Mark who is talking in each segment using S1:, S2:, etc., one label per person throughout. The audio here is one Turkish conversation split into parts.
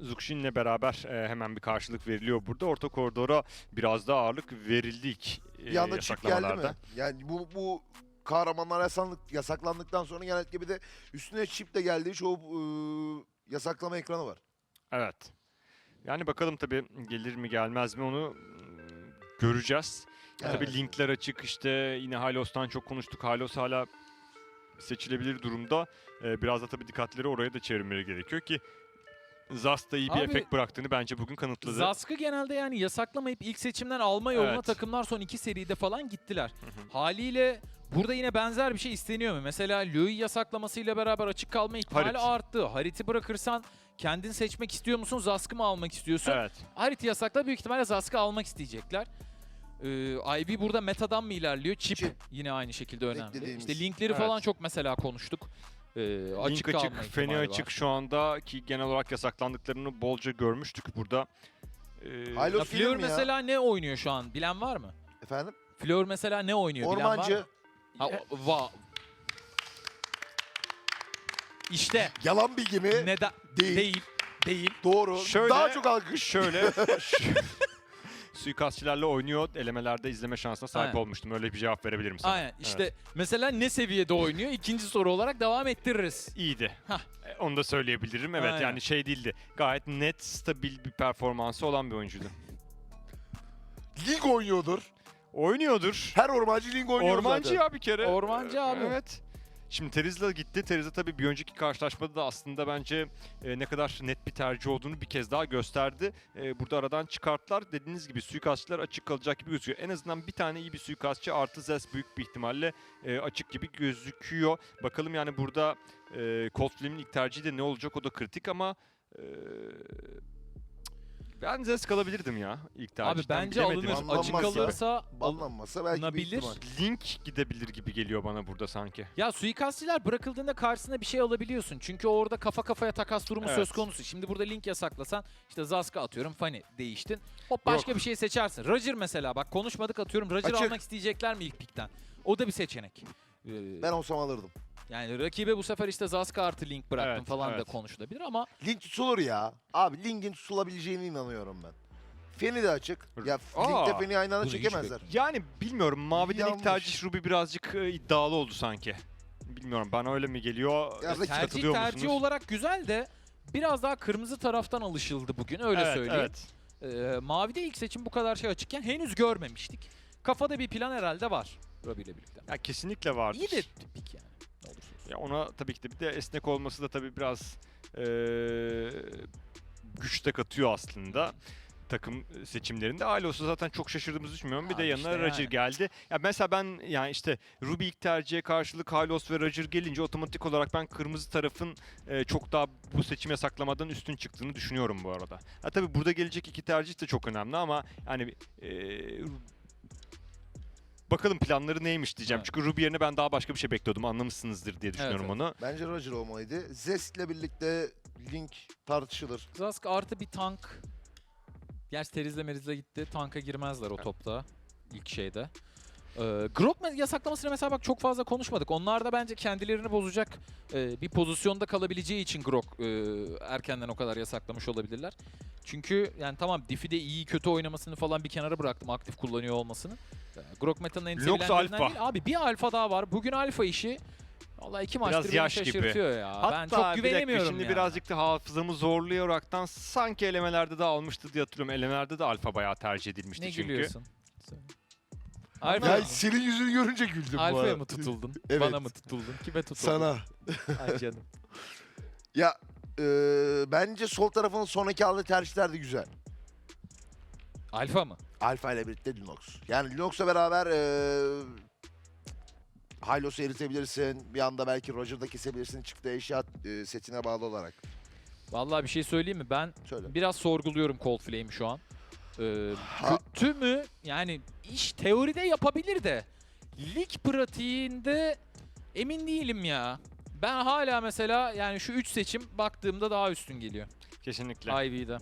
S1: Zuxin'le beraber e, hemen bir karşılık veriliyor burada. Orta koridora biraz daha ağırlık verildi ilk e,
S2: Bir anda çip geldi mi? Yani bu bu kahramanlar yasaklandık, yasaklandıktan sonra genellikle bir de üstüne çip de geldiği çoğu ıı, yasaklama ekranı var.
S1: Evet. Yani bakalım tabii gelir mi gelmez mi onu mm, göreceğiz.
S2: Evet.
S1: Tabii linkler açık işte yine Halos'tan çok konuştuk. Halos hala seçilebilir durumda. Ee, biraz da tabii dikkatleri oraya da çevirmeleri gerekiyor ki Zas da iyi bir
S3: Abi,
S1: efekt bıraktığını bence bugün kanıtladı.
S3: Zask'ı genelde yani yasaklamayıp ilk seçimden alma yoluna
S1: Evet.
S3: takımlar son iki seride falan gittiler.
S1: Hı hı.
S3: Haliyle burada yine benzer bir şey isteniyor mu? Mesela Louis yasaklamasıyla beraber açık kalma ihtimali
S1: Harit.
S3: arttı. Harit'i bırakırsan kendin seçmek istiyor musun? Zask'ı mı almak istiyorsun?
S1: Evet.
S3: Harit yasakla büyük ihtimalle Zask'ı almak isteyecekler. Ee, IB burada metadan mı ilerliyor? Chip,
S2: Chip.
S3: yine aynı şekilde önemli. İşte linkleri
S1: Evet.
S3: falan çok mesela konuştuk. Ee, açık
S1: Link açık, Feni açık
S3: var.
S1: şu anda ki genel olarak yasaklandıklarını bolca görmüştük burada. Ee,
S2: Halo-
S3: Ya
S2: Fleur
S3: mesela ne oynuyor şu an? Bilen var mı?
S2: Efendim?
S3: Fleur mesela ne oynuyor? Bilen var
S2: Ormancı.
S3: mı? Ha, va. İşte
S2: Yalan bilgi mi?
S3: neden
S2: Değil.
S3: değil değil.
S2: Doğru.
S1: Şöyle-
S2: Daha çok alkış.
S1: Şöyle suikastçilerle oynuyor. Elemelerde izleme şansına sahip
S3: Aynen.
S1: olmuştum. Öyle bir cevap verebilirim sana.
S3: Aynen. İşte mesela ne seviyede oynuyor? İkinci soru olarak devam ettiririz.
S1: İyiydi.
S3: Hah.
S1: E, Onu da söyleyebilirim. Evet
S3: Aynen.
S1: yani şey değildi. Gayet net, stabil bir performansı olan bir oyuncuydu.
S2: Lig oynuyordur.
S1: Oynuyordur.
S2: Her ormancı lig oynuyor
S1: Ormancı
S2: zaten.
S1: ya bir kere.
S3: Ormancı abi.
S1: Evet. Şimdi Terizla gitti. Terizla tabii bir önceki karşılaşmada da aslında bence e, ne kadar net bir tercih olduğunu bir kez daha gösterdi. E, burada aradan çıkarttılar. Dediğiniz gibi suikastçılar açık kalacak gibi gözüküyor. En azından bir tane iyi bir suikastçı artı Zes büyük bir ihtimalle e, açık gibi gözüküyor. Bakalım yani burada e, Cold Flame'in ilk tercihi de ne olacak o da kritik ama e, ben Zes kalabilirdim ya ilk tercihten.
S3: Abi bence
S1: Bilemedim.
S3: alınır. Açık
S2: ya.
S3: kalırsa
S2: Banlanmasa belki bir
S3: alınabilir.
S2: ihtimal.
S1: Link gidebilir gibi geliyor bana burada sanki.
S3: Ya suikastçiler bırakıldığında karşısına bir şey alabiliyorsun. Çünkü orada kafa kafaya takas durumu
S1: Evet.
S3: söz konusu. Şimdi burada link yasaklasan işte Zaska atıyorum Fanny değiştin. Hop başka bir şey seçersin. Roger mesela bak konuşmadık atıyorum Roger
S2: Açık.
S3: almak isteyecekler mi ilk pikten? O da bir seçenek. Ee,
S2: Ben olsam alırdım.
S3: Yani rakibe bu sefer işte Zaska artı link bıraktım
S1: Evet,
S3: falan
S1: evet.
S3: da konuşulabilir ama
S2: Link tutulur ya. Abi Link'in tutulabileceğine inanıyorum ben. Feni de açık. Ya
S1: Aa,
S2: Link'te Feni aynı anda çekemezler.
S1: Yani bilmiyorum. Mavi'den ilk tercih Ruby birazcık e, iddialı oldu sanki. Bilmiyorum bana öyle mi geliyor?
S2: Ya
S3: tercih
S1: katılıyor
S3: tercih
S1: musunuz?
S3: olarak güzel de biraz daha kırmızı taraftan alışıldı bugün öyle
S1: evet,
S3: söyleyeyim.
S1: Evet.
S3: Ee, Mavi'de ilk seçim bu kadar şey açıkken henüz görmemiştik. Kafada bir plan herhalde var Robbie ile birlikte.
S1: Ya kesinlikle vardır.
S3: İyi de pik yani.
S1: Ya ona tabii ki de bir de esnek olması da tabii biraz e, güç de katıyor aslında takım seçimlerinde. Alos'u zaten çok şaşırdığımızı düşünmüyorum. Bir de
S3: Abi
S1: yanına
S3: işte
S1: Roger
S3: yani.
S1: geldi. Ya mesela ben yani işte Ruby ilk tercihe karşılık Halos ve Roger gelince otomatik olarak ben kırmızı tarafın e, çok daha bu seçim yasaklamadan üstün çıktığını düşünüyorum bu arada. Ha tabii burada gelecek iki tercih de çok önemli ama yani e, bakalım planları neymiş diyeceğim.
S3: Evet.
S1: Çünkü Ruby yerine ben daha başka bir şey bekliyordum. Anlamışsınızdır diye düşünüyorum
S3: evet.
S1: onu.
S2: Bence Roger olmalıydı. Zest'le birlikte Link tartışılır.
S3: Zask artı bir tank. Gerçi Terizle Merizle gitti. Tanka girmezler o topta. ilk şeyde. Ee, Grok yasaklamasını mesela bak çok fazla konuşmadık. Onlar da bence kendilerini bozacak e, bir pozisyonda kalabileceği için Grok e, erkenden o kadar yasaklamış olabilirler. Çünkü yani tamam Diff'i de iyi kötü oynamasını falan bir kenara bıraktım aktif kullanıyor olmasını. Ee, Grok Meta'nın en sevilenlerinden değil. Abi bir alfa daha var. Bugün alfa işi Vallahi iki maçtır beni
S1: yaş gibi.
S3: şaşırtıyor ya.
S1: Hatta
S3: ben çok
S1: bir dakika,
S3: güvenemiyorum
S1: şimdi
S3: yani.
S1: birazcık da hafızamı zorlayaraktan sanki elemelerde de almıştı diye hatırlıyorum. Elemelerde de alfa bayağı tercih edilmişti
S3: Ne
S1: çünkü.
S3: gülüyorsun?
S2: Ya
S3: Alfa,
S2: senin yüzünü görünce güldüm bu
S3: Alfa'ya
S2: arada.
S3: mı tutuldun?
S2: Evet.
S3: Bana mı tutuldun? Kime tutuldun?
S2: Sana.
S3: Ay canım.
S2: Ya e, bence sol tarafının sonraki aldığı tercihler de güzel.
S3: Alfa mı?
S2: Alfa ile birlikte Linux. Yani Linux'la beraber e, Hylos'u eritebilirsin. Bir anda belki Roger'da kesebilirsin çıktığı eşya e, setine bağlı olarak.
S3: Vallahi bir şey söyleyeyim mi? Ben
S2: Söyle.
S3: biraz sorguluyorum Cold Flame'i şu an. Ee,
S2: Ha.
S3: kötü mü? Yani iş teoride yapabilir de lig pratiğinde emin değilim ya. Ben hala mesela yani şu 3 seçim baktığımda daha üstün geliyor.
S1: Kesinlikle.
S3: Ivy'de.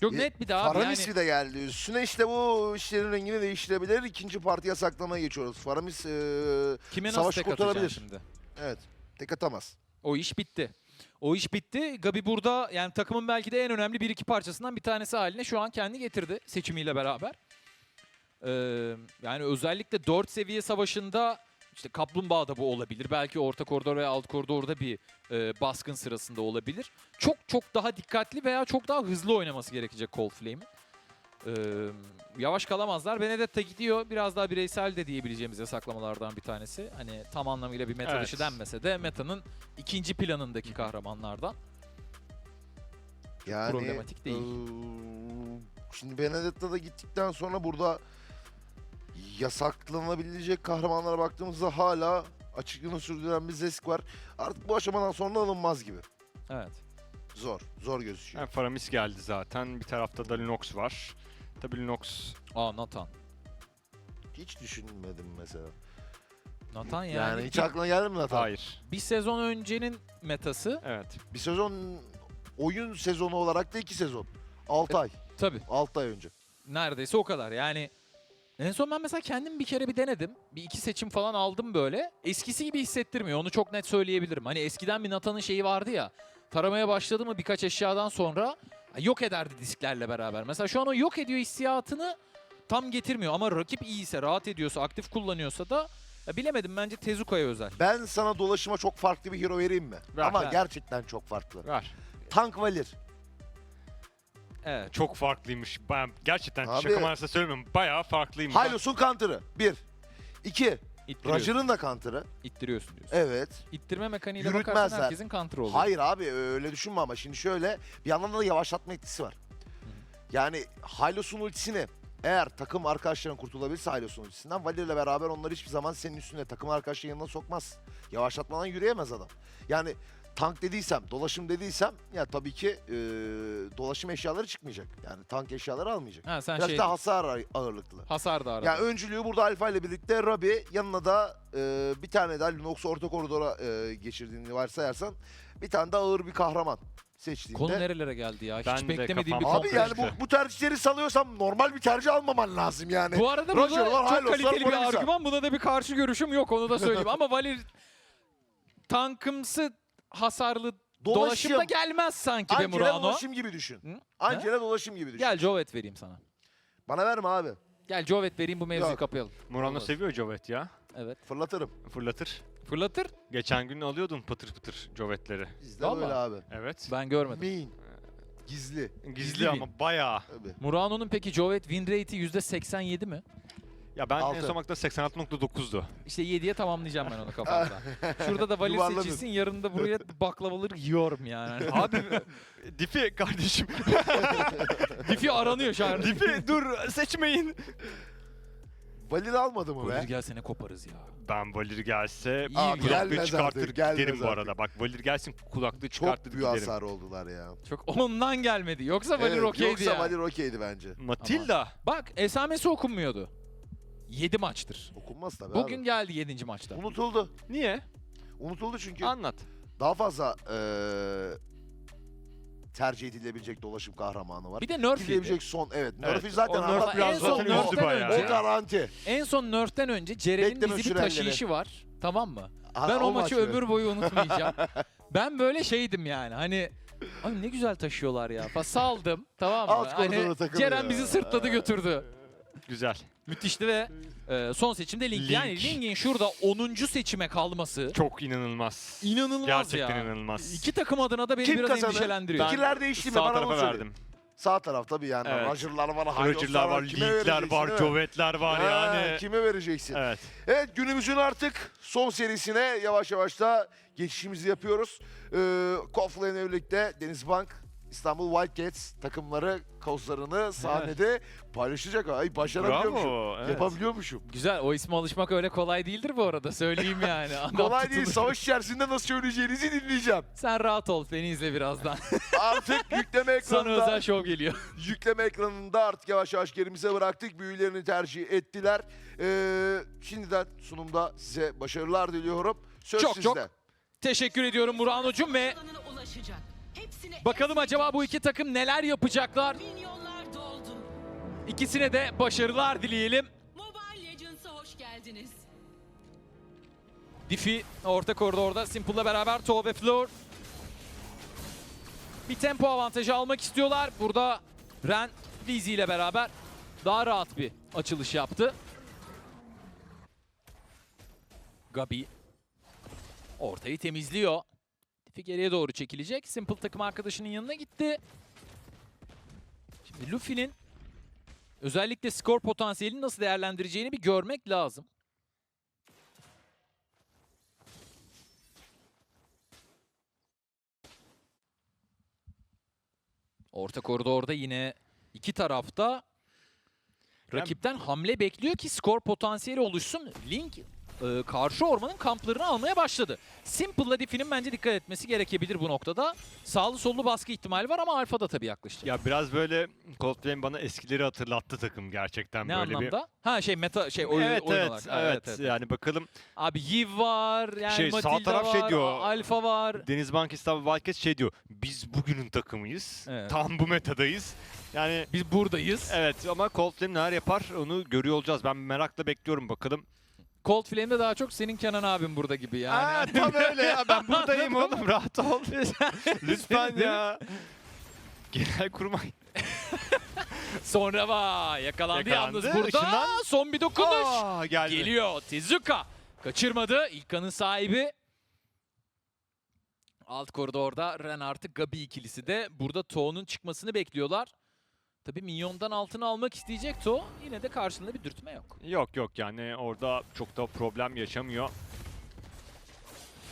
S3: Çok
S2: E,
S3: net bir daha abi yani.
S2: Faramis'i de geldi üstüne işte bu işlerin rengini değiştirebilir. İkinci parti yasaklamaya geçiyoruz. Faramis e,
S3: Kime nasıl
S2: savaşı
S3: tek atacaksın
S2: kurtarabilir.
S3: şimdi?
S2: evet tek atamaz.
S3: O iş bitti. O iş bitti. Gabi burada yani takımın belki de en önemli bir iki parçasından bir tanesi haline şu an kendi getirdi seçimiyle beraber. Ee, yani özellikle 4 seviye savaşında işte Kaplumbağa'da bu olabilir. Belki orta koridor ve alt koridorda bir e, baskın sırasında olabilir. Çok çok daha dikkatli veya çok daha hızlı oynaması gerekecek Cold Flame'in. Ee, yavaş kalamazlar. Benedetta gidiyor. Biraz daha bireysel de diyebileceğimiz yasaklamalardan bir tanesi. Hani tam anlamıyla bir meta
S1: Evet.
S3: dışı denmese de metanın ikinci planındaki kahramanlardan.
S2: Yani
S3: problematik değil.
S2: eee, şimdi Benedetta da gittikten sonra burada yasaklanabilecek kahramanlara baktığımızda hala açıklığını sürdüren bir Zesk var. Artık bu aşamadan sonra alınmaz gibi.
S3: Evet.
S2: Zor. Zor gözüküyor.
S1: Yani Faramis geldi zaten. Bir tarafta da Lunox var. Tabii Lunox
S3: Aa Nathan.
S2: Hiç düşünmedim mesela.
S3: Nathan yani,
S2: Yani, hiç aklına geldi mi Nathan?
S1: hayır.
S3: bir sezon öncenin metası
S1: Evet.
S2: Bir sezon oyun sezonu olarak da iki sezon. 6 ay.
S3: tabii
S2: 6 ay önce.
S3: neredeyse o kadar. Yani en son ben mesela kendim bir kere bir denedim. Bir iki seçim falan aldım böyle. Eskisi gibi hissettirmiyor. Onu çok net söyleyebilirim. Hani eskiden bir Nathan'ın şeyi vardı ya. Taramaya başladı mı birkaç eşyadan sonra yok ederdi disklerle beraber. Mesela şu an o yok ediyor hissiyatını tam getirmiyor. Ama rakip iyiyse, rahat ediyorsa, aktif kullanıyorsa da ya bilemedim bence Tezuka'ya özel.
S2: Ben sana dolaşıma çok farklı bir hero vereyim mi?
S1: Ver,
S2: Ama
S3: ver.
S2: gerçekten çok farklı.
S1: Ver.
S2: Tank Valir.
S3: Evet.
S1: Çok farklıymış. Ben gerçekten
S2: Abi-
S1: şaka manasında söylemiyorum. Bayağı farklıymış.
S2: Hylus'un counter'ı. Bir. İki.
S3: İttiriyorsun,
S2: Roger'ın da counter'ı.
S3: ittiriyorsun diyorsun.
S2: Evet.
S3: İttirme mekaniğiyle
S2: Yürütmezler.
S3: bakarsan herkesin kontrolü oluyor.
S2: Hayır abi öyle düşünme ama şimdi şöyle bir yandan da yavaşlatma etkisi var. Yani Hylus'un ultisini eğer takım arkadaşların kurtulabilirse Hylus'un ultisinden Valir ile beraber onları hiçbir zaman senin üstüne takım arkadaşların yanına sokmaz. Yavaşlatmadan yürüyemez adam. Yani tank dediysem, dolaşım dediysem ya tabii ki e, dolaşım eşyaları çıkmayacak. Yani tank eşyaları almayacak.
S3: Ha sen
S2: Biraz
S3: şey
S2: da hasar ağır- ağırlıklı.
S3: hasar da aradın.
S2: Yani öncülüğü burada Alfa ile birlikte Robbie yanına da e, bir tane daha Lunox'u orta koridora e, geçirdiğini varsayarsan bir tane de ağır bir kahraman seçtiğinde.
S3: Konu nerelere geldi ya?
S1: Ben
S3: Hiç
S1: de
S3: beklemediğim bir
S1: kafam-
S2: Abi yani bu, bu tercihleri salıyorsam normal bir tercih almaman lazım yani.
S3: Bu arada
S2: Roger
S3: burada
S2: var,
S3: çok kaliteli bir argüman. Buna da bir karşı görüşüm yok onu da söyleyeyim. Ama Valir tankımsı hasarlı
S2: Dolaşım.
S3: dolaşımda gelmez sanki be
S2: Angela
S3: Murano.
S2: dolaşım gibi düşün.
S3: Hı?
S2: Angela dolaşım gibi düşün.
S3: Gel Jovet vereyim sana.
S2: Bana verme abi.
S3: Gel Jovet vereyim bu mevzuyu
S2: Yok.
S3: kapayalım.
S1: Murano
S2: Olmaz.
S1: seviyor Jovet ya.
S3: Evet.
S2: Fırlatırım.
S1: Fırlatır.
S3: Fırlatır.
S1: Geçen gün alıyordun pıtır pıtır Jovet'leri.
S2: Bizde
S3: Vallahi.
S2: böyle abi.
S1: Evet.
S3: Ben görmedim.
S2: Mean. Gizli.
S1: Gizli,
S3: Gizli
S1: ama bayağı.
S2: Tabii.
S3: Murano'nun peki Jovet win rate'i %87 mi?
S1: Ya ben en
S2: Altı.
S1: son baktığımda 86.9'du.
S3: İşte 7'ye tamamlayacağım ben onu kafamda. Şurada da Valir
S2: Yuvarladın.
S3: seçilsin yarın da buraya baklavaları yiyorum yani.
S1: Abi Difi kardeşim.
S3: Diffie aranıyor şu an.
S1: Difi dur seçmeyin.
S2: Valir almadı mı
S3: Valir
S2: be?
S3: gelsene koparız ya.
S1: Ben Valir gelse
S3: İyi
S1: kulaklığı
S2: gelmez
S1: çıkartır
S2: artık, gelmez
S1: giderim bu
S2: artık.
S1: arada. Bak Valir gelsin kulaklığı
S2: Çok
S1: çıkartır
S2: büyük
S1: giderim.
S2: hasar oldular ya.
S3: Çok ondan gelmedi. Yoksa Valir
S2: Evet,
S3: okeydi
S2: Yoksa
S3: ya.
S2: Valir okeydi bence.
S1: Matilda.
S3: Bak esamesi okunmuyordu. 7 maçtır.
S2: Okunmaz tabii
S3: Bugün
S2: abi.
S3: geldi 7. maçta.
S2: Unutuldu.
S1: Niye?
S2: Unutuldu çünkü
S1: Anlat.
S2: daha fazla eee, tercih edilebilecek dolaşım kahramanı var.
S3: Bir de nerf yedi.
S2: Gidilebilecek son evet.
S1: Evet,
S2: Nerf'i zaten
S1: o nerf
S2: anlat
S3: En
S1: biraz
S3: son
S1: zaten
S3: nerf'ten
S1: üzdü bayağı.
S3: önce-
S2: O garanti.
S3: En son nerf'ten önce Ceren'in
S2: Bekleme
S3: bizi bir
S2: süreleri.
S3: taşıyışı var. Tamam mı?
S2: Ha,
S3: Ben o,
S2: maç
S3: maçı ömür boyu unutmayacağım. ben böyle şeydim yani. Hani Abi ne güzel taşıyorlar ya. Fa saldım. Tamam mı?
S2: Alt koridora
S3: Hani
S2: takılıyor.
S3: Ceren bizi sırtladı götürdü.
S1: Güzel.
S3: Müthişti ve e, son seçimde Link.
S1: Link.
S3: Yani Link'in şurada 10. seçime kalması
S1: Çok inanılmaz.
S3: inanılmaz
S1: Gerçekten
S3: ya.
S1: inanılmaz.
S3: İki takım adına da beni
S2: Kim
S3: biraz
S2: kazanır?
S3: endişelendiriyor.
S1: Ben
S2: Fikirler değişti mi?
S1: Sağ
S2: Bana
S1: tarafa
S2: onu söyle.
S1: verdim.
S2: Sağ taraf tabii yani.
S1: Evet.
S2: Roger'lar var,
S1: Roger'lar var,
S2: Kime
S1: Link'ler
S2: vereceksin,
S1: var? Jovet'ler var
S2: Ha,
S1: yani.
S2: Kime vereceksin?
S1: Evet.
S2: Evet günümüzün artık son serisine yavaş yavaş da geçişimizi yapıyoruz. Ee, Kofla'yla birlikte Denizbank, İstanbul Wildcats takımları kozlarını sahnede paylaşacak. Ay başarabiliyormuşum.
S1: Bravo. Evet.
S2: Yapabiliyormuşum.
S3: Güzel. O isme alışmak öyle kolay değildir bu arada. Söyleyeyim yani. Adam
S2: Kolay değil.
S3: tutulur.
S2: Savaş içerisinde nasıl söyleyeceğinizi dinleyeceğim.
S3: Sen rahat ol. Beni izle birazdan.
S2: Artık yükleme
S3: Sana
S2: ekranında,
S3: özel şov geliyor.
S2: yükleme ekranında artık yavaş yavaş gerimize bıraktık. Büyülerini tercih ettiler. Ee, şimdiden sunumda size başarılar diliyorum. Söz
S3: Çok,
S2: sizde.
S3: çok Teşekkür ediyorum Murano'cum ve
S4: alanına ulaşacak.
S3: Bakalım acaba bu iki takım neler yapacaklar? İkisine de başarılar dileyelim.
S4: Mobile Legends'a hoş geldiniz.
S3: Diffie orta koridorda Simple'la beraber Tove ve Flor. bir tempo avantajı almak istiyorlar. Burada Ren Lizzy ile beraber daha rahat bir açılış yaptı. Gabi ortayı temizliyor. Tifi geriye doğru çekilecek. Simple takım arkadaşının yanına gitti. Şimdi Luffy'nin özellikle skor potansiyelini nasıl değerlendireceğini bir görmek lazım. Orta koridorda yine iki tarafta rakipten hamle bekliyor ki skor potansiyeli oluşsun. Link e, karşı ormanın kamplarını almaya başladı. Simple'la Diffie'nin bence dikkat etmesi gerekebilir bu noktada. Sağlı sollu baskı ihtimali var ama Alfa da tabii yaklaştı.
S1: Ya biraz böyle Coldplay'in bana eskileri hatırlattı takım gerçekten
S3: ne
S1: böyle
S3: anlamda? Ha şey meta şey
S1: bir.
S3: oyun,
S1: evet,
S3: oyun
S1: evet,
S3: olarak.
S1: evet, Yani bakalım
S3: Abi Yiv var, yani
S1: Şey, sağ
S3: Matilda
S1: taraf şey
S3: var,
S1: diyor.
S3: Alfa var.
S1: Denizbank İstanbul Wildcats şey diyor. Biz bugünün takımıyız.
S3: Evet.
S1: Tam bu metadayız. Yani
S3: Biz buradayız.
S1: evet ama Coldplay neler yapar onu görüyor olacağız. Ben merakla bekliyorum bakalım.
S3: Cold Flame'de daha çok senin Kenan abin burada gibi yani.
S1: Aa, tam öyle ya ben buradayım oğlum rahat ol. Lütfen ya. Genel kurmay.
S3: Sonra va yakalandı,
S1: Yakalandı,
S3: yalnız burada.
S1: ışından-
S3: Son bir dokunuş.
S1: Aa, geldi.
S3: Geliyor Tezuka. Kaçırmadı. İlkan'ın sahibi. Alt koridorda Ren artık Gabi ikilisi de burada To'nun çıkmasını bekliyorlar. Tabii minyondan altını almak isteyecek To. Yine de karşılığında bir dürtme yok.
S1: Yok yok yani orada çok da problem yaşamıyor.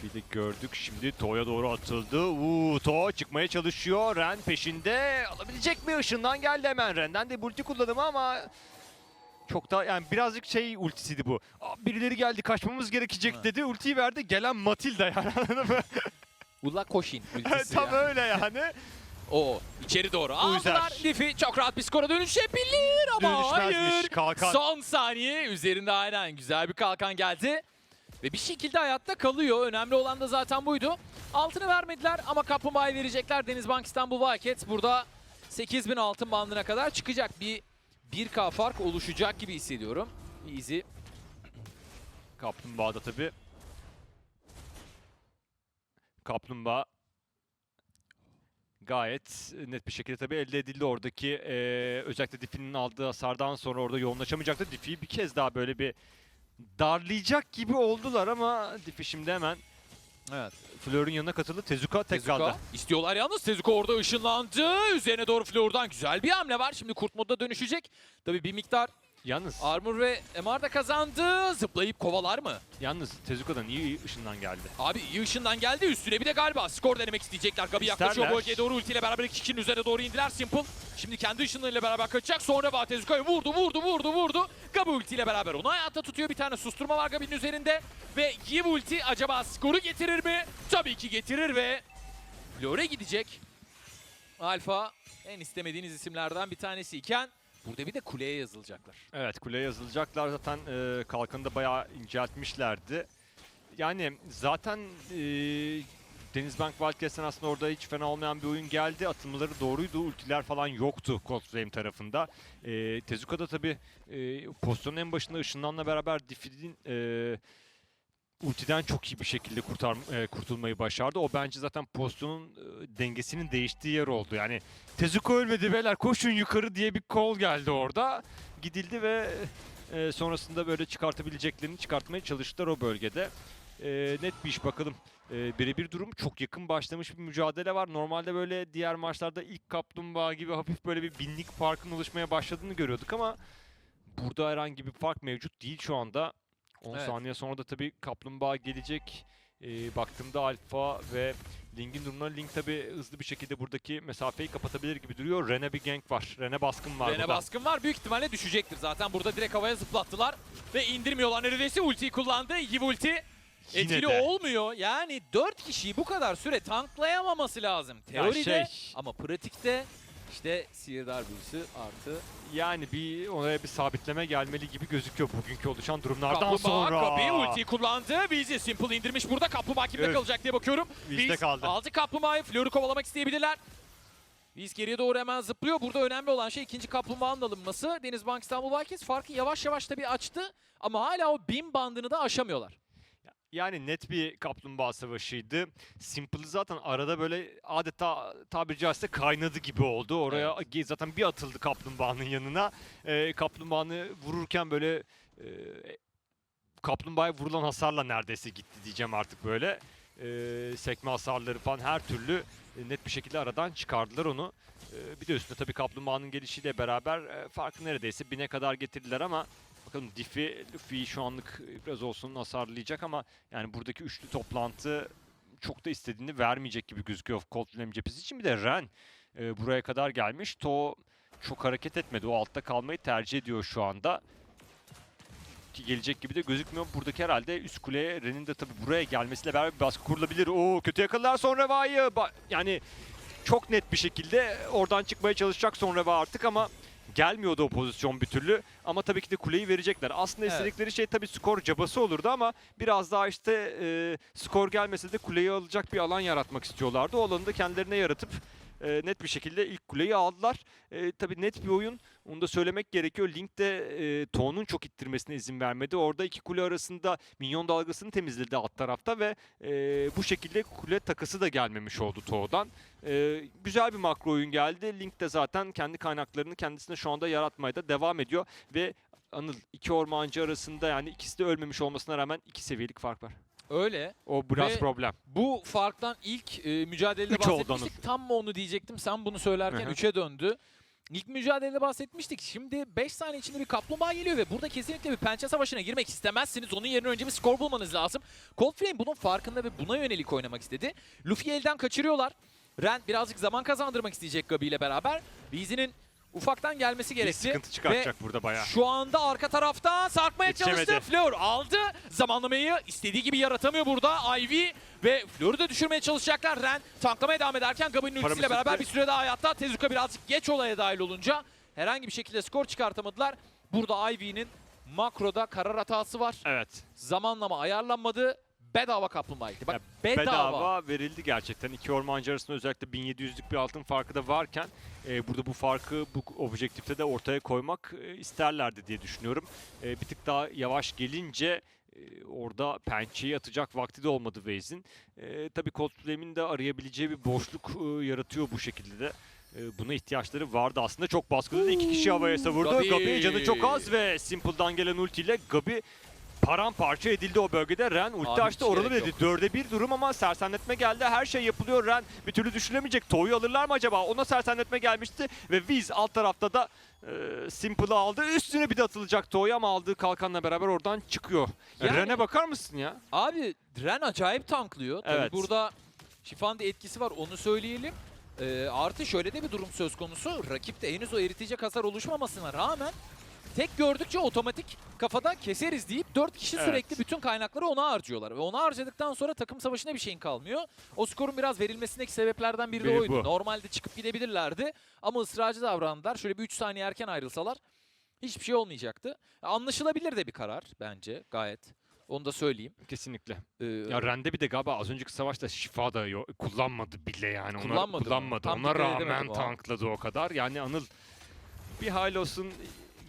S1: Bir de gördük şimdi To'ya doğru atıldı. Uuu To çıkmaya çalışıyor. Ren peşinde. Alabilecek mi? Işından geldi hemen. Ren'den de ulti kullanımı ama çok da yani birazcık şey ultisiydi bu. Aa, birileri geldi kaçmamız gerekecek
S3: Ha.
S1: dedi. Ultiyi verdi. Gelen Matilda yani anladın mı?
S3: Ula Koşin ultisi
S1: Tam
S3: ya.
S1: öyle yani.
S3: O içeri doğru aldılar. Diffie çok rahat bir skora dönüşebilir ama hayır.
S1: Kalkan.
S3: Son saniye üzerinde aynen güzel bir kalkan geldi. Ve bir şekilde hayatta kalıyor. Önemli olan da zaten buydu. Altını vermediler ama kaplumbağayı verecekler. Denizbank İstanbul Wildcats burada 8000 altın bandına kadar çıkacak. Bir 1K fark oluşacak gibi hissediyorum. Easy.
S1: Kaplumbağada tabii. Kaplumbağa gayet net bir şekilde tabii elde edildi oradaki eee, özellikle Diffie'nin aldığı hasardan sonra orada yoğunlaşamayacaktı. Diffie'yi bir kez daha böyle bir darlayacak gibi oldular ama Diffie şimdi hemen
S3: Evet.
S1: Fleur'ün yanına katıldı. Tezuka tekrarda.
S3: Tezuka. İstiyorlar yalnız. Tezuka orada ışınlandı. Üzerine doğru Flor'dan güzel bir hamle var. Şimdi kurt modda dönüşecek. Tabii bir miktar
S1: Yalnız
S3: Armor ve MR da kazandı. Zıplayıp kovalar mı?
S1: yalnız Tezuka'dan iyi ışından geldi.
S3: Abi iyi ışından geldi. Üstüne bir de galiba skor denemek isteyecekler. Gabi yaklaşıyor
S1: İsterler.
S3: bölgeye doğru ultiyle beraber iki kişinin üzerine doğru indiler. Simple. Şimdi kendi ışınlarıyla beraber kaçacak. Sonra Batezuka'yı vurdu, vurdu, vurdu, vurdu. Gabi ultiyle beraber onu hayatta tutuyor. Bir tane susturma var Gabi'nin üzerinde. Ve Yiv ulti acaba skoru getirir mi? Tabii ki getirir ve Lore gidecek. Alfa en istemediğiniz isimlerden bir tanesi iken burada bir de kuleye yazılacaklar.
S1: Evet kuleye yazılacaklar zaten e, kalkanı bayağı inceltmişlerdi. Yani zaten e, Denizbank Wildcats'ten aslında orada hiç fena olmayan bir oyun geldi. Atılmaları doğruydu. Ultiler falan yoktu Coldflame tarafında. E, Tezuka da tabii e, pozisyonun en başında ışınlanla beraber Diffid'in e, ultiden çok iyi bir şekilde kurtar, e, kurtulmayı başardı. O bence zaten pozisyonun e, dengesinin değiştiği yer oldu. Yani Tezuka ölmedi beyler koşun yukarı diye bir kol geldi orada. Gidildi ve e, sonrasında böyle çıkartabileceklerini çıkartmaya çalıştılar o bölgede. E, net bir iş bakalım. E, birebir durum çok yakın başlamış bir mücadele var. Normalde böyle diğer maçlarda ilk kaplumbağa gibi hafif böyle bir binlik farkın oluşmaya başladığını görüyorduk ama burada herhangi bir fark mevcut değil şu anda. 10
S3: Evet.
S1: saniye sonra da tabii kaplumbağa gelecek. E, baktığımda Alfa ve Link'in durumuna Link tabii hızlı bir şekilde buradaki mesafeyi kapatabilir gibi duruyor. Rene bir gank var. Rene baskın var
S3: Rene
S1: burada.
S3: baskın var. Büyük ihtimalle düşecektir. Zaten burada direkt havaya zıplattılar. Ve indirmiyorlar neredeyse. Ultiyi kullandı. Yiv ulti.
S1: Yine
S3: Etkili
S1: de.
S3: olmuyor. Yani 4 kişiyi bu kadar süre tanklayamaması lazım. Teoride
S1: şey-
S3: ama pratikte işte sihirdar büyüsü artı
S1: Yani bir oraya bir sabitleme gelmeli gibi gözüküyor bugünkü oluşan durumlardan
S3: Kaplumbağa
S1: sonra.
S3: Gabi ultiyi kullandı. Vizi Simple indirmiş burada. Kaplumbağa kimde
S1: Evet.
S3: kalacak diye bakıyorum.
S1: Viz'de
S3: Viz
S1: kaldı.
S3: aldı Kaplumbağa'yı. Flör'ü kovalamak isteyebilirler. Viz geriye doğru hemen zıplıyor. Burada önemli olan şey ikinci kaplumbağanın alınması. Denizbank İstanbul Vikings farkı yavaş yavaş tabii açtı. Ama hala o bin bandını da aşamıyorlar.
S1: Yani net bir kaplumbağa savaşıydı. Simple zaten arada böyle adeta tabiri caizse kaynadı gibi oldu. Oraya ge- zaten bir atıldı kaplumbağanın yanına. Ee, kaplumbağanı vururken böyle e, kaplumbağaya vurulan hasarla neredeyse gitti diyeceğim artık böyle. Ee, sekme hasarları falan her türlü e, net bir şekilde aradan çıkardılar onu. Ee, bir de üstüne tabii kaplumbağanın gelişiyle beraber e, farkı neredeyse bine kadar getirdiler ama bakalım Diffie, Luffy şu anlık biraz olsun hasarlayacak ama yani buradaki üçlü toplantı çok da istediğini vermeyecek gibi gözüküyor Cold Flame cephesi için. Bir de Ren e, buraya kadar gelmiş. To çok hareket etmedi. O altta kalmayı tercih ediyor şu anda. Ki gelecek gibi de gözükmüyor. Buradaki herhalde üst kuleye Ren'in de tabii buraya gelmesiyle beraber bir baskı kurulabilir. Oo kötü yakalar sonra Va'yı. Yani çok net bir şekilde oradan çıkmaya çalışacak sonra Va artık ama gelmiyordu o pozisyon bir türlü. Ama tabii ki de kuleyi verecekler. Aslında
S3: Evet.
S1: istedikleri şey tabii skor cabası olurdu ama biraz daha işte e, skor gelmese de kuleyi alacak bir alan yaratmak istiyorlardı. O alanı da kendilerine yaratıp e, net bir şekilde ilk kuleyi aldılar. E, tabii net bir oyun. Onu da söylemek gerekiyor. Link de e, Toğ'un çok ittirmesine izin vermedi. Orada iki kule arasında minyon dalgasını temizledi alt tarafta ve e, bu şekilde kule takısı da gelmemiş oldu Toğ'dan. E, güzel bir makro oyun geldi. Link de zaten kendi kaynaklarını kendisine şu anda yaratmaya da devam ediyor ve Anıl iki ormancı arasında yani ikisi de ölmemiş olmasına rağmen iki seviyelik fark var.
S3: Öyle.
S1: O biraz
S3: Ve
S1: problem.
S3: Bu farktan ilk e, mücadelede
S1: Üç
S3: bahsetmiştik. Tam mı onu diyecektim. Sen bunu söylerken
S1: Hı hı.
S3: 3'e döndü. İlk mücadelede bahsetmiştik. Şimdi 5 saniye içinde bir kaplumbağa geliyor ve burada kesinlikle bir pençe savaşına girmek istemezsiniz. Onun yerine önce bir skor bulmanız lazım. Cold Flame bunun farkında ve buna yönelik oynamak istedi. Luffy'yi elden kaçırıyorlar. Ren birazcık zaman kazandırmak isteyecek Gabi ile beraber. Weezy'nin ufaktan gelmesi
S1: Bir
S3: gerekti.
S1: sıkıntı çıkartacak burada bayağı.
S3: Şu anda arka tarafta sarkmaya çalıştı. Fleur aldı. Zamanlamayı istediği gibi yaratamıyor burada Ivy. Ve Fleur'ü de düşürmeye çalışacaklar. Ren tanklamaya devam ederken Gabi'nin ultisiyle beraber bir süre daha hayatta. Tezuka birazcık geç olaya dahil olunca herhangi bir şekilde skor çıkartamadılar. Burada Ivy'nin makroda karar hatası var.
S1: Evet.
S3: Zamanlama ayarlanmadı. Bedava kaplumbağa gitti. Bak
S1: Ya
S3: bedava.
S1: bedava verildi gerçekten. İki ormancı arasında özellikle 1700'lük bir altın farkı da varken e, burada bu farkı bu objektifte de ortaya koymak e, isterlerdi diye düşünüyorum. E, bir tık daha yavaş gelince e, orada pençeyi atacak vakti de olmadı Waze'in. E, tabii Cold Flame'in de arayabileceği bir boşluk e, yaratıyor bu şekilde de. E, buna ihtiyaçları vardı aslında. Çok baskılı da iki kişi havaya savurdu.
S3: Gabi.
S1: Gabi canı çok az ve Simple'dan gelen ultiyle Gabi paramparça edildi o bölgede. Ren ulti açtı oralı dedi. Dörde bir durum ama sersemletme geldi. Her şey yapılıyor. Ren bir türlü düşüremeyecek. To'yu alırlar mı acaba? Ona sersemletme gelmişti. Ve Wiz alt tarafta da e, Simple'ı aldı. Üstüne bir de atılacak To'yu ama aldığı kalkanla beraber oradan çıkıyor.
S3: Yani-
S1: Ren'e bakar mısın ya?
S3: Abi Ren acayip tanklıyor. Tabii
S1: Evet.
S3: burada Şifan da etkisi var onu söyleyelim. Ee, artı şöyle de bir durum söz konusu. Rakipte henüz o eritecek hasar oluşmamasına rağmen tek gördükçe otomatik kafada keseriz deyip 4 kişi
S1: Evet.
S3: sürekli bütün kaynakları ona harcıyorlar. Ve ona harcadıktan sonra takım savaşına bir şeyin kalmıyor. O skorun biraz verilmesindeki sebeplerden biri de oydu.
S1: bu.
S3: Normalde çıkıp gidebilirlerdi ama ısrarcı davrandılar. Şöyle bir 3 saniye erken ayrılsalar hiçbir şey olmayacaktı. Anlaşılabilir de bir karar bence gayet. Onu da söyleyeyim.
S1: Kesinlikle.
S3: Ee,
S1: Ya Ren'de bir de galiba az önceki savaşta şifa da yo- kullanmadı bile yani. Ona-
S3: Kullanmadı mı?
S1: kullanmadı. Ona rağmen tankladı o kadar. Yani Anıl bir Hylos'un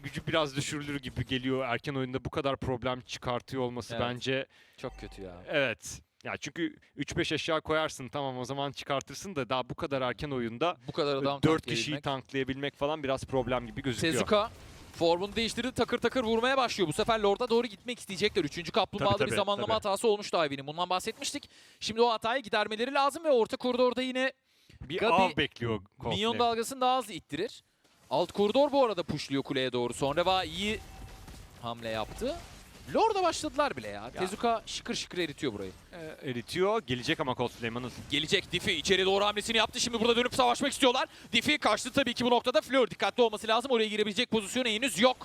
S1: gücü biraz düşürülür gibi geliyor. Erken oyunda bu kadar problem çıkartıyor olması
S3: Evet.
S1: bence
S3: Çok kötü ya.
S1: evet. Ya çünkü 3-5 aşağı koyarsın tamam o zaman çıkartırsın da daha bu kadar erken oyunda
S3: Bu kadar adam
S1: 4
S3: tanklayabilmek.
S1: kişiyi tanklayabilmek falan biraz problem gibi gözüküyor.
S3: Tezuka formunu değiştirdi takır takır vurmaya başlıyor. Bu sefer Lord'a doğru gitmek isteyecekler. Üçüncü kaplumbağada
S1: Tabii,
S3: bir
S1: tabii,
S3: zamanlama
S1: tabii.
S3: hatası olmuştu Ivy'nin. Bundan bahsetmiştik. Şimdi o hatayı gidermeleri lazım ve orta koridorda yine
S1: bir
S3: Gabi
S1: av bekliyor
S3: minyon dalgasını daha hızlı ittirir. Alt koridor bu arada pushluyor kuleye doğru. Sonra va iyi hamle yaptı. Lord'a başladılar bile ya. Tezuka şıkır şıkır eritiyor burayı.
S1: Ee, eritiyor. Gelecek ama Coldplay Anıl.
S3: Gelecek Diffie içeri doğru hamlesini yaptı. Şimdi burada dönüp savaşmak istiyorlar. Diffie kaçtı tabii ki bu noktada. Fleur dikkatli olması lazım. Oraya girebilecek pozisyonu henüz yok.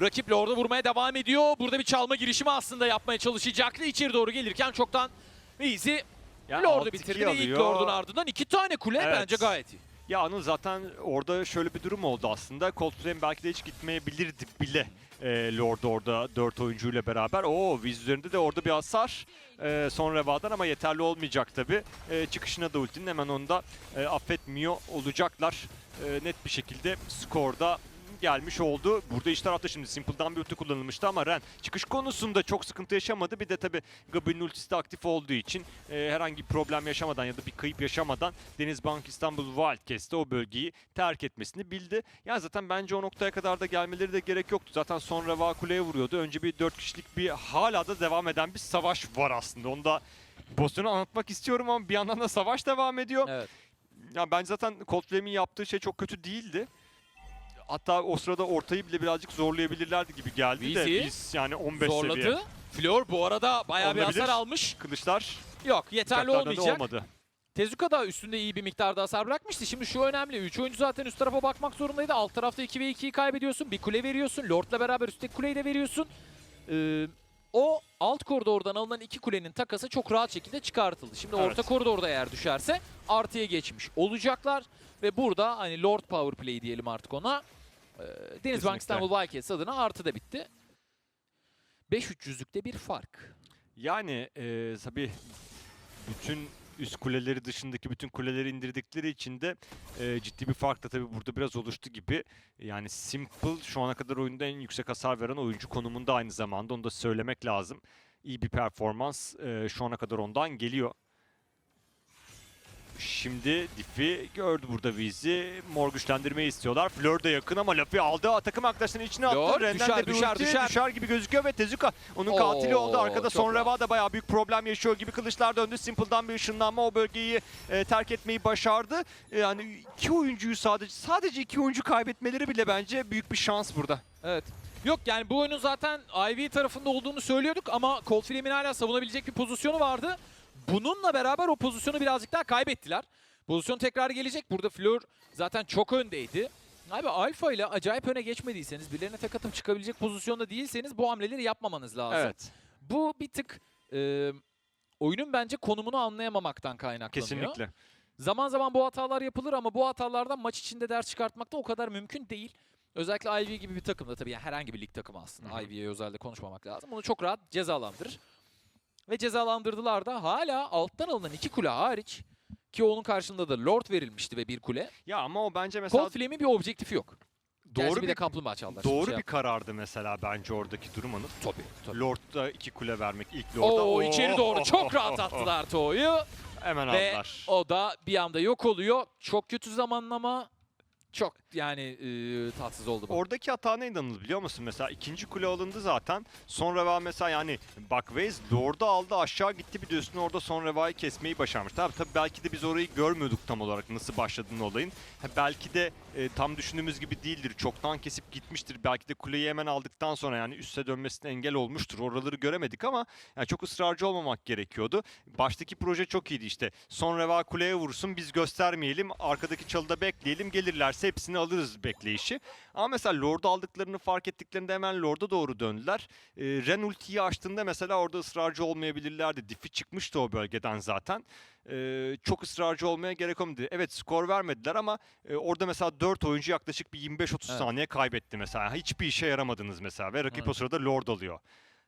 S3: Rakip Lord'a vurmaya devam ediyor. Burada bir çalma girişimi aslında yapmaya çalışacaktı. İçeri doğru gelirken çoktan Easy
S1: Ya
S3: Lord'u
S1: 6-2
S3: bitirdi ve ilk. Lord'un ardından iki tane kule
S1: Evet.
S3: bence gayet iyi.
S1: Ya Anıl zaten orada şöyle bir durum oldu aslında. Coldplay'in belki de hiç gitmeyebilirdi bile e, Lord orada 4 oyuncuyla beraber. Oo Wiz üzerinde de orada bir hasar. E, son revadan ama yeterli olmayacak tabi. E, çıkışına da ultinin hemen onu da e, affetmiyor olacaklar. E, net bir şekilde skorda gelmiş oldu. Burada iş tarafta şimdi Simple'dan bir ulti kullanılmıştı ama Ren çıkış konusunda çok sıkıntı yaşamadı. Bir de tabi Gabriel'in ultisi de aktif olduğu için e, herhangi bir problem yaşamadan ya da bir kayıp yaşamadan Denizbank İstanbul Wildcats'te o bölgeyi terk etmesini bildi. Ya zaten bence o noktaya kadar da gelmeleri de gerek yoktu. Zaten sonra Reva kuleye vuruyordu. Önce bir 4 kişilik bir hala da devam eden bir savaş var aslında. Onu da pozisyonu anlatmak istiyorum ama bir yandan da savaş devam ediyor.
S3: Evet.
S1: Ya ben zaten Cold Flame'in yaptığı şey çok kötü değildi. Hatta o sırada ortayı bile birazcık zorlayabilirlerdi gibi geldi de
S3: Vizi
S1: biz yani 15
S3: Zorladı.
S1: seviye
S3: Flor bu arada bayağı bir
S1: Olabilir.
S3: hasar almış.
S1: kılıçlar
S3: Yok yeterli
S1: bıçaklardan da
S3: olmayacak.
S1: olmadı.
S3: Tezuka da üstünde iyi bir miktarda hasar bırakmıştı. Şimdi şu önemli. 3 oyuncu zaten üst tarafa bakmak zorundaydı. Alt tarafta 2 ve 2'yi kaybediyorsun. Bir kule veriyorsun. Lord'la beraber üstteki kuleyi de veriyorsun. Ee, o alt koridordan alınan iki kulenin takası çok rahat şekilde çıkartıldı. Şimdi
S1: Evet.
S3: orta koridorda eğer düşerse artıya geçmiş olacaklar. Ve burada hani Lord Power Play diyelim artık ona. Ee, Denizbank. İstanbul Wildcats adına artı da bitti. 5-300'lükte bir fark.
S1: Yani e, tabii bütün üst kuleleri dışındaki bütün kuleleri indirdikleri için de e, ciddi bir fark da tabii burada biraz oluştu gibi. Yani Simple şu ana kadar oyunda en yüksek hasar veren oyuncu konumunda aynı zamanda onu da söylemek lazım. İyi bir performans e, şu ana kadar ondan geliyor. Şimdi Diff'i gördü burada Vizi. Mor güçlendirmeyi istiyorlar. Fleur de yakın ama Laffy aldı. Takım arkadaşlarının içine attı.
S3: Fleur
S1: Ren'den
S3: düşer,
S1: de bir
S3: düşer,
S1: ulti
S3: düşer.
S1: gibi gözüküyor ve Tezuka onun
S3: Oo,
S1: katili oldu. Arkada
S3: çok
S1: son
S3: rahat.
S1: Reva da bayağı büyük problem yaşıyor gibi kılıçlar döndü. Simple'dan bir ışınlanma o bölgeyi e, terk etmeyi başardı. E, yani iki oyuncuyu sadece sadece iki oyuncu kaybetmeleri bile bence büyük bir şans burada.
S3: Evet. Yok yani bu oyunun zaten IV tarafında olduğunu söylüyorduk ama Cold Flame'in hala savunabilecek bir pozisyonu vardı. Bununla beraber o pozisyonu birazcık daha kaybettiler. Pozisyon tekrar gelecek. Burada Fleur zaten çok öndeydi. Abi Alpha ile acayip öne geçmediyseniz, birilerine tek atıp çıkabilecek pozisyonda değilseniz bu hamleleri yapmamanız lazım.
S1: Evet.
S3: Bu bir tık e, oyunun bence konumunu anlayamamaktan kaynaklanıyor.
S1: Kesinlikle.
S3: Zaman zaman bu hatalar yapılır ama bu hatalardan maç içinde ders çıkartmak da o kadar mümkün değil. Özellikle Ivy gibi bir takımda tabii yani herhangi bir lig takımı aslında. Ivy'ye özellikle konuşmamak lazım. Bunu çok rahat cezalandırır. Ve cezalandırdılar da hala alttan alınan iki kule hariç ki onun karşılığında da Lord verilmişti ve bir kule.
S1: Ya ama o bence mesela
S3: Cold Flame'in bir objektifi yok. Gerçi
S1: doğru
S3: bir
S1: bir
S3: de kaplumbağa çaldılar.
S1: Doğru
S3: şey
S1: bir karardı mesela bence oradaki durum Anıl.
S3: Tabii, tabii.
S1: Lord'da iki kule vermek ilk Lord'da.
S3: Oo, içeri doğru çok
S1: oh,
S3: rahat
S1: oh,
S3: attılar To'yu.
S1: Hemen
S3: Ve
S1: aldılar.
S3: o da bir anda yok oluyor. Çok kötü zamanlama. Çok yani e, tatsız oldu bu.
S1: Oradaki hata neydi Anıl biliyor musun? Mesela ikinci kule alındı zaten. Son reva mesela yani Buckways Lord'u aldı aşağı gitti bir de üstüne orada son revayı kesmeyi başarmış. Tabii tabii belki de biz orayı görmüyorduk tam olarak nasıl başladığını olayın. Ha, belki de e, tam düşündüğümüz gibi değildir. Çoktan kesip gitmiştir. Belki de kuleyi hemen aldıktan sonra yani üste dönmesine engel olmuştur. Oraları göremedik ama yani çok ısrarcı olmamak gerekiyordu. Baştaki proje çok iyiydi işte. Son reva kuleye vursun biz göstermeyelim. Arkadaki çalıda bekleyelim. Gelirlerse hepsini alırız bekleyişi. Ama mesela Lord'u aldıklarını fark ettiklerinde hemen Lord'a doğru döndüler. E, Ren ultiyi açtığında mesela orada ısrarcı olmayabilirlerdi. Diff'i çıkmıştı o bölgeden zaten. E, çok ısrarcı olmaya gerek olmadı. Evet skor vermediler ama e, orada mesela 4 oyuncu yaklaşık bir 25-30
S3: Evet.
S1: saniye kaybetti mesela. Hiçbir işe yaramadınız mesela ve rakip o
S3: Evet.
S1: sırada Lord alıyor.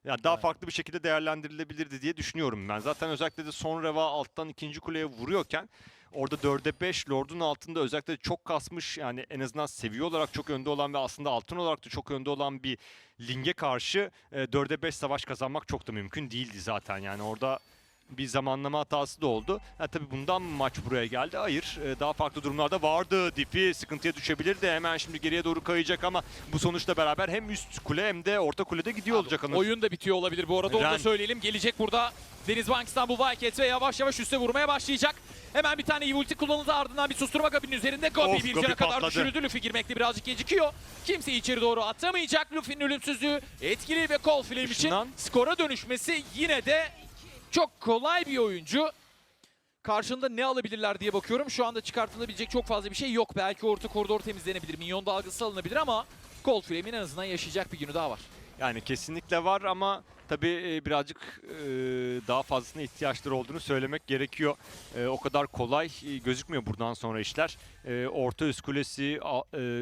S1: Yani daha
S3: Evet.
S1: farklı bir şekilde değerlendirilebilirdi diye düşünüyorum ben. Zaten özellikle de son reva alttan ikinci kuleye vuruyorken orada 4'e 5 Lord'un altında özellikle çok kasmış yani en azından seviye olarak çok önde olan ve aslında altın olarak da çok önde olan bir Ling'e karşı e, 4'e 5 savaş kazanmak çok da mümkün değildi zaten. Yani orada bir zamanlama hatası da oldu. Ha, tabii bundan maç buraya geldi? Hayır. E, daha farklı durumlarda vardı. Dipi sıkıntıya düşebilirdi. Hemen şimdi geriye doğru kayacak ama bu sonuçla beraber hem üst kule hem de orta kulede gidiyor
S3: Abi,
S1: olacak Anıl.
S3: Oyun da bitiyor olabilir bu arada onu da söyleyelim. Gelecek burada Denizbank İstanbul Wildcats ve yavaş yavaş üste vurmaya başlayacak. Hemen bir tane ulti kullanıldı ardından bir susturma kabinin üzerinde Gobi
S1: Of,
S3: bir cana kadar düşürüldü. Luffy girmekte birazcık gecikiyor. Kimse içeri doğru atamayacak. Luffy'nin ölümsüzlüğü etkili ve Cold Flame için skora dönüşmesi yine de çok kolay bir oyuncu. Karşında ne alabilirler diye bakıyorum. Şu anda çıkartılabilecek çok fazla bir şey yok. Belki orta koridor temizlenebilir. Minyon dalgası alınabilir ama Cold Flame'in en azından yaşayacak bir günü daha var.
S1: Yani kesinlikle var ama tabii e, birazcık e, daha fazlasına ihtiyaçları olduğunu söylemek gerekiyor. E, O kadar kolay gözükmüyor buradan sonra işler. Orta üst kulesi,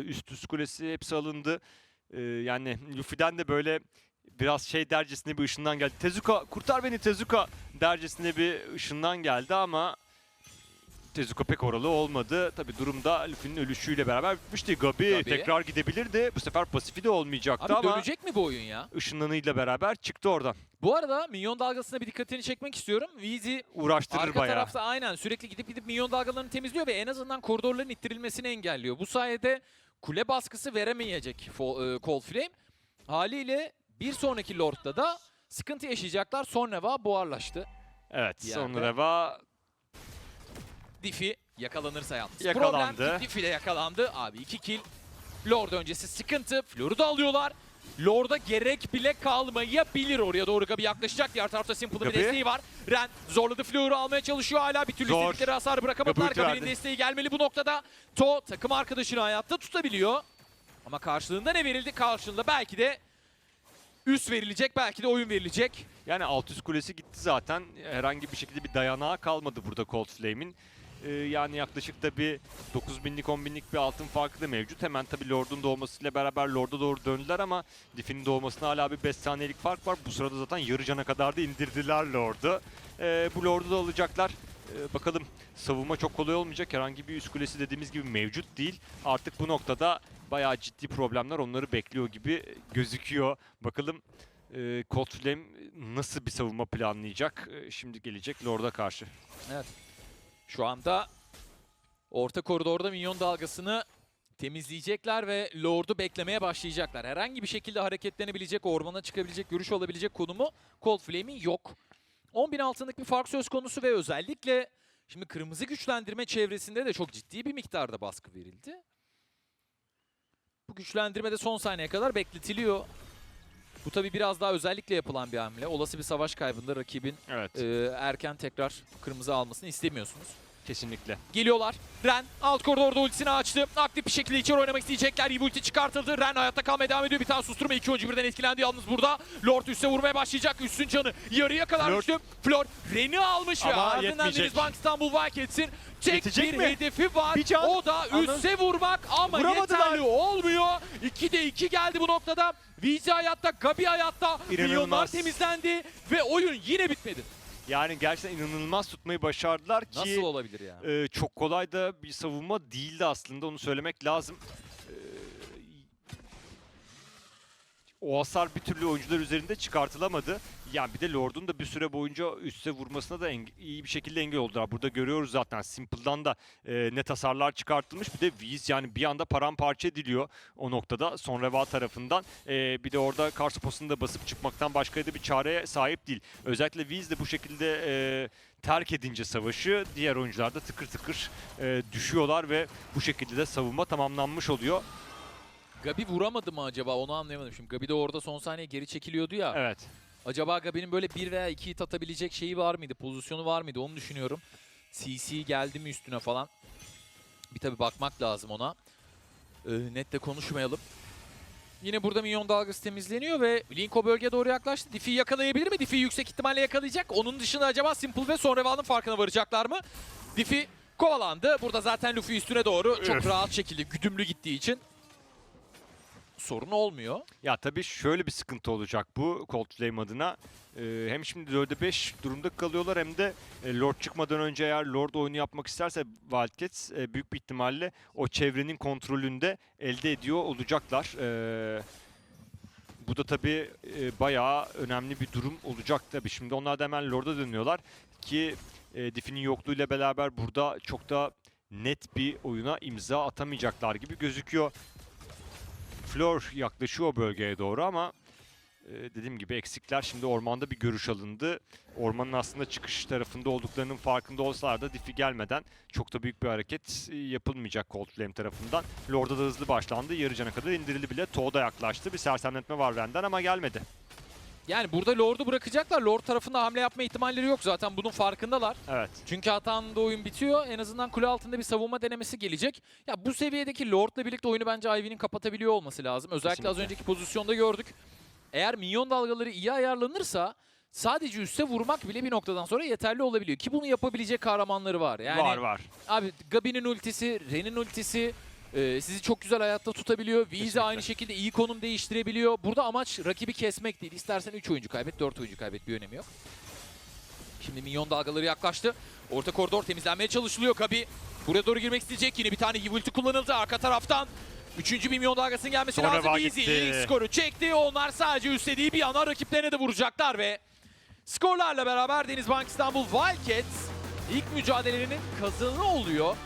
S1: üst üst kulesi hepsi alındı. Yani Luffy'den de böyle biraz şey dercesine bir ışından geldi. Tezuka kurtar beni Tezuka dercesine bir ışından geldi ama Tezuka pek oralı olmadı. Tabi durumda Luffy'nin ölüşüyle beraber bitmişti. Gabi,
S3: Gabi.
S1: tekrar gidebilirdi. Bu sefer pasifi de olmayacaktı
S3: Abi
S1: ama
S3: dönecek mi bu oyun ya?
S1: ışınlanıyla beraber çıktı oradan.
S3: Bu arada minyon dalgasına bir dikkatini çekmek istiyorum. Weezy
S1: Uğraştırır
S3: arka
S1: bayağı.
S3: tarafta aynen sürekli gidip gidip minyon dalgalarını temizliyor ve en azından koridorların ittirilmesini engelliyor. Bu sayede kule baskısı veremeyecek e, Cold Flame. Haliyle bir sonraki Lord'da da sıkıntı yaşayacaklar. Sonreva buharlaştı.
S1: Evet
S3: Bir
S1: son
S3: yerde.
S1: reva
S3: Diffie yakalanırsa yalnız.
S1: Yakalandı.
S3: Problem ki Diffie de yakalandı. Abi iki kill. Lord öncesi sıkıntı. Flor'u da alıyorlar. Lord'a gerek bile kalmayabilir. Oraya doğru Gabi yaklaşacak. Diğer tarafta Simple'ın bir
S1: Gabi.
S3: desteği var. Ren zorladı Flor'u almaya çalışıyor. Hala bir türlü
S1: Zor.
S3: istedikleri hasar bırakamadılar.
S1: Gabi ulti
S3: Gabi'nin
S1: verdi.
S3: desteği gelmeli bu noktada. To takım arkadaşını hayatta tutabiliyor. Ama karşılığında ne verildi? Karşılığında belki de üst verilecek. Belki de oyun verilecek.
S1: yani alt üst kulesi gitti zaten. Herhangi bir şekilde bir dayanağı kalmadı burada Cold Flame'in. Ee, yani yaklaşık da bir 9000'lik 10.000'lik bir altın farkı da mevcut. Hemen tabii Lord'un doğmasıyla beraber Lord'a doğru döndüler ama Diffie'nin doğmasına hala bir 5 saniyelik fark var. Bu sırada zaten yarı cana kadar da indirdiler Lord'u. Ee, bu Lord'u da alacaklar. Ee, bakalım savunma çok kolay olmayacak. Herhangi bir üst kulesi dediğimiz gibi mevcut değil. Artık bu noktada bayağı ciddi problemler onları bekliyor gibi gözüküyor. Bakalım e, Cold Flame nasıl bir savunma planlayacak? E, şimdi gelecek Lord'a karşı.
S3: Şu anda orta koridorda minyon dalgasını temizleyecekler ve Lord'u beklemeye başlayacaklar. Herhangi bir şekilde hareketlenebilecek, ormana çıkabilecek, görüş alabilecek konumu Cold Flame'in yok. 10.000 altınlık bir fark söz konusu ve özellikle şimdi kırmızı güçlendirme çevresinde de çok ciddi bir miktarda baskı verildi. Bu güçlendirme de son saniyeye kadar bekletiliyor. Bu tabi biraz daha özellikle yapılan bir hamle. Olası bir savaş kaybında rakibin
S1: Evet,
S3: e, erken tekrar kırmızı almasını istemiyorsunuz.
S1: Kesinlikle.
S3: Geliyorlar. Ren alt koridorda ultisini açtı. Aktif bir şekilde içeri oynamak isteyecekler. İyi ulti çıkartıldı. Ren hayatta kalmaya devam ediyor. Bir tane susturma. iki oyuncu birden etkilendi yalnız burada. Lord üste vurmaya başlayacak. Üstün canı yarıya kadar düştü. Flor Ren'i almış ve
S1: Ama
S3: ardından
S1: yetmeyecek.
S3: Denizbank İstanbul Wildcats'in tek
S1: Yetecek
S3: bir
S1: mi?
S3: hedefi var.
S1: Bir can.
S3: O da üste vurmak ama
S1: Vuramadılar.
S3: yeterli olmuyor. 2'de 2 geldi bu noktada. Vizi hayatta, Gabi hayatta. Milyonlar temizlendi ve oyun yine bitmedi.
S1: Yani gerçekten inanılmaz tutmayı başardılar ki
S3: Nasıl olabilir ya?
S1: e, çok kolay da bir savunma değildi aslında onu söylemek lazım. E, o hasar bir türlü oyuncular üzerinde çıkartılamadı. Yani bir de Lord'un da bir süre boyunca üste vurmasına da iyi bir şekilde engel oldular. Burada görüyoruz zaten Simple'dan da e, net hasarlar çıkartılmış. Bir de Viz yani bir anda paramparça ediliyor o noktada son Reva tarafından. E, bir de orada Karsopos'unu da basıp çıkmaktan başka da bir çareye sahip değil. Özellikle Viz de bu şekilde e, terk edince savaşı diğer oyuncular da tıkır tıkır e, düşüyorlar ve bu şekilde de savunma tamamlanmış oluyor.
S3: Gabi vuramadı mı acaba onu anlayamadım. Şimdi Gabi de orada son saniye geri çekiliyordu ya.
S1: Evet.
S3: Acaba Gabi'nin böyle bir veya iki hit atabilecek şeyi var mıydı? Pozisyonu var mıydı? Onu düşünüyorum. CC geldi mi üstüne falan. Bir tabi bakmak lazım ona. Ee, net de konuşmayalım. Yine burada minyon dalgası temizleniyor ve Linko bölgeye doğru yaklaştı. Diffie'yi yakalayabilir mi? Diffie yüksek ihtimalle yakalayacak. Onun dışında acaba Simple ve Sonreval'ın farkına varacaklar mı? Diffie kovalandı. Burada zaten Luffy üstüne doğru çok rahat şekilde güdümlü gittiği için sorun olmuyor.
S1: Ya tabii şöyle bir sıkıntı olacak bu Cold adına. Ee, hem şimdi 4'e 5 durumda kalıyorlar hem de e, Lord çıkmadan önce eğer Lord oyunu yapmak isterse Wildcats e, büyük bir ihtimalle o çevrenin kontrolünde elde ediyor olacaklar. Ee, bu da tabii e, bayağı önemli bir durum olacak tabii. Şimdi onlar da hemen Lord'a dönüyorlar ki e, Diffie'nin yokluğuyla beraber burada çok da net bir oyuna imza atamayacaklar gibi gözüküyor. Flor yaklaşıyor bölgeye doğru ama e, dediğim gibi eksikler. Şimdi ormanda bir görüş alındı. Ormanın aslında çıkış tarafında olduklarının farkında olsalar da Diffie gelmeden çok da büyük bir hareket e, yapılmayacak Cold tarafından. Lord'a da hızlı başlandı. Yarı cana kadar indirildi bile. Toğ da yaklaştı. Bir sersemletme var Ren'den ama gelmedi.
S3: Yani burada Lord'u bırakacaklar. Lord tarafında hamle yapma ihtimalleri yok zaten. Bunun farkındalar.
S1: Evet.
S3: Çünkü hatanında oyun bitiyor. En azından kule altında bir savunma denemesi gelecek. Ya bu seviyedeki Lord'la birlikte oyunu bence Ivy'nin kapatabiliyor olması lazım. Özellikle az
S1: Kesinlikle.
S3: önceki pozisyonda gördük. Eğer minyon dalgaları iyi ayarlanırsa sadece üste vurmak bile bir noktadan sonra yeterli olabiliyor. Ki bunu yapabilecek kahramanları var. Yani
S1: var var.
S3: Abi Gabi'nin ultisi, Ren'in ultisi e, sizi çok güzel hayatta tutabiliyor. Vize aynı şekilde iyi konum değiştirebiliyor. Burada amaç rakibi kesmek değil. İstersen 3 oyuncu kaybet, 4 oyuncu kaybet bir önemi yok. Şimdi minyon dalgaları yaklaştı. Orta koridor temizlenmeye çalışılıyor Kabi. Buraya doğru girmek isteyecek. Yine bir tane ulti kullanıldı arka taraftan. Üçüncü bir minyon dalgasının gelmesi
S1: Sonra
S3: lazım. Easy ilk skoru çekti. Onlar sadece üstlediği bir yana rakiplerine de vuracaklar ve skorlarla beraber Denizbank İstanbul Wildcats ilk mücadelenin kazanı oluyor.